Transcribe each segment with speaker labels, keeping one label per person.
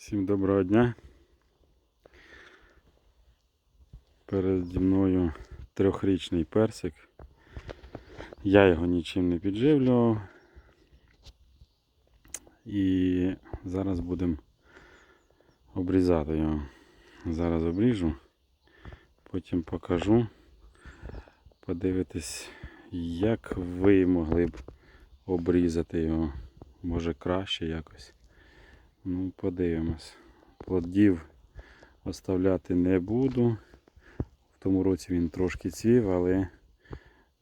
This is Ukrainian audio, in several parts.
Speaker 1: Всім доброго дня. Переді мною трьохрічний персик. Я його нічим не підживлював. І зараз будемо обрізати його. Зараз обріжу, потім покажу. Подивитись, як ви могли б обрізати його. Може краще якось. Ну, подивимось. Плодів оставляти не буду. В тому році він трошки цвів, але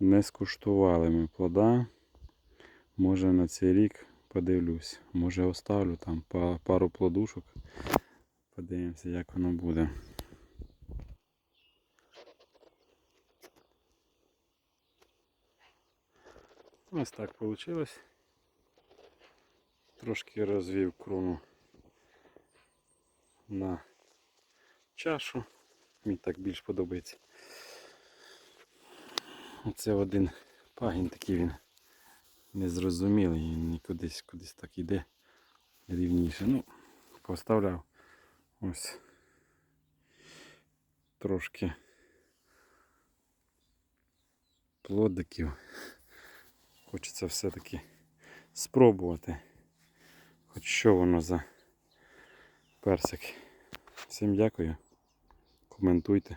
Speaker 1: не скуштували ми плода. Може на цей рік подивлюсь. Може оставлю там пару плодушок. Подивимося, як воно буде. Ось так вийшло. Трошки розвів крону на чашу. Мені так більш подобається. Оце один пагін такий він незрозумілий, він кудись кудись так іде рівніше. Ну, поставляв ось трошки плодиків. Хочеться все-таки спробувати. Хоч що воно за персик. Всім дякую. Коментуйте.